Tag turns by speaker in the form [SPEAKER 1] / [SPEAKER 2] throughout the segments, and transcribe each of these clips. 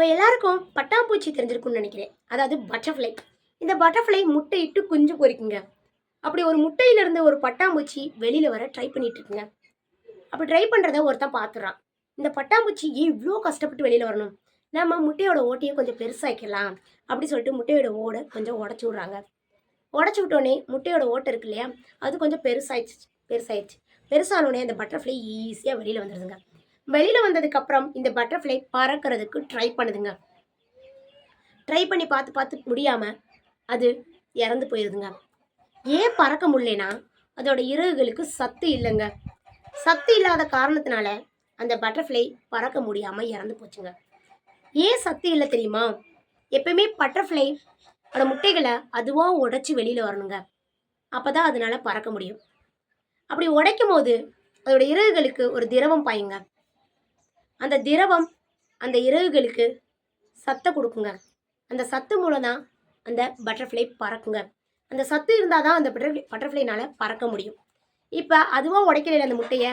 [SPEAKER 1] உங்கள் எல்லாருக்கும் பட்டாம்பூச்சி தெரிஞ்சிருக்கும்னு நினைக்கிறேன். அதாவது பட்டர்ஃப்ளை இந்த பட்டர்ஃப்ளை முட்டையிட்டு குஞ்சு பொரிக்குங்க அப்படி ஒரு முட்டையிலிருந்து ஒரு பட்டாம்பூச்சி வெளியில் வர ட்ரை பண்ணிட்டு இருக்குங்க அப்படி ட்ரை பண்ணுறத ஒருத்தன் பார்த்துறான் இந்த பட்டாம்பூச்சி இவ்வளோ கஷ்டப்பட்டு வெளியில் வரணும்? நம்ம முட்டையோட ஓட்டையை கொஞ்சம் பெருசாக்கிடலாம். அப்படி சொல்லிட்டு முட்டையோட ஓடை கொஞ்சம் உடச்சி விட்றாங்க. உடச்சி விட்டோடனே முட்டையோட ஓட்டை இருக்கு இல்லையா? அது கொஞ்சம் பெருசாயிடுச்சு. பெருசாயிடுச்சு. பெருசானோடனே அந்த பட்டர்ஃப்ளை ஈஸியாக வெளியில் வந்துடுதுங்க வெளியில் வந்ததுக்கப்புறம் இந்த பட்டர்ஃப்ளை பறக்கிறதுக்கு ட்ரை பண்ணுதுங்க. ட்ரை பண்ணி பார்த்து பார்த்து முடியாமல் அது இறந்து போயிடுதுங்க ஏன் பறக்க முடியலனா அதோட இறகுகளுக்கு சத்து இல்லைங்க. சத்து இல்லாத காரணத்தினால அந்த பட்டர்ஃப்ளை பறக்க முடியாமல் இறந்து போச்சுங்க. ஏன் சத்து இல்லை தெரியுமா? எப்பயுமே பட்டர்ஃப்ளை அதோட முட்டைகளை அதுவாக உடைச்சி வெளியில் வரணுங்க. அப்போ தான் அதனால் பறக்க முடியும். அப்படி உடைக்கும் போது அதோட இறகுகளுக்கு ஒரு திரவம் பாயுங்க. அந்த திரவம் அந்த இறகுகளுக்கு சத்தை கொடுக்குங்க. அந்த சத்து மூலம் தான் அந்த பட்டர்ஃப்ளை பறக்குங்க. அந்த சத்து இருந்தால் தான் அந்த பட்டர்ஃப்ளை பட்டர்ஃப்ளைனால் பறக்க முடியும். இப்போ அதுவாக உடைக்கலையில அந்த முட்டையை.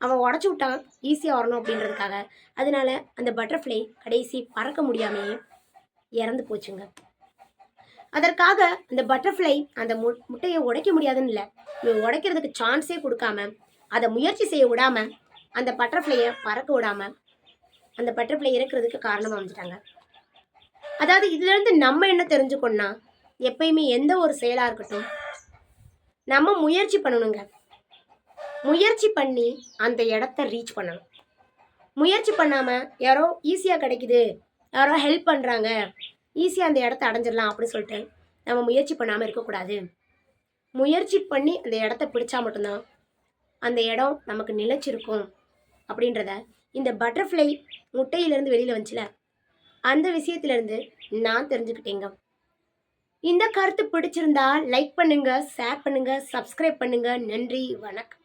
[SPEAKER 1] அவன் உடச்சி விட்டான் ஈஸியாக வரணும் அப்படின்றதுக்காக. அதனால அந்த பட்டர்ஃப்ளை கடைசி பறக்க முடியாமையே இறந்து போச்சுங்க. அதற்காக அந்த பட்டர்ஃப்ளை அந்த மு முட்டையை உடைக்க முடியாதுன்னு இல்லை. இவன் உடைக்கிறதுக்கு சான்ஸே கொடுக்காம அதை முயற்சி செய்ய விடாமல் அந்த பட்டர்ஃப்ளையை பறக்க விடாம அந்த பட்டர்ஃப்ளை இறக்குறதுக்கு காரணமாக அமைஞ்சிட்டாங்க. அதாவது இதுலேருந்து நம்ம என்ன தெரிஞ்சுக்கணும்னா எப்பயுமே எந்த ஒரு செயலாக இருக்கட்டும் நம்ம முயற்சி பண்ணணுங்க. முயற்சி பண்ணி அந்த இடத்த ரீச் பண்ணணும். முயற்சி பண்ணாமல் யாரோ ஈஸியாக கிடைக்குது யாரோ ஹெல்ப் பண்ணுறாங்க ஈஸியாக அந்த இடத்த அடைஞ்சிடலாம் அப்படின்னு சொல்லிட்டு நம்ம முயற்சி பண்ணாமல் இருக்கக்கூடாது. முயற்சி பண்ணி அந்த இடத்த பிடிச்சா மட்டும்தான் அந்த இடம் நமக்கு நிலைச்சிருக்கும் அப்படின்றத இந்த பட்டர்ஃப்ளை முட்டையிலேருந்து வெளியில் வந்துச்சுல. அந்த விஷயத்துலேருந்து நான் தெரிஞ்சுக்கிட்டேங்க. இந்த கருத்து பிடிச்சிருந்தா லைக் பண்ணுங்கள் ஷேர் பண்ணுங்கள் சப்ஸ்கிரைப் பண்ணுங்கள் நன்றி வணக்கம்.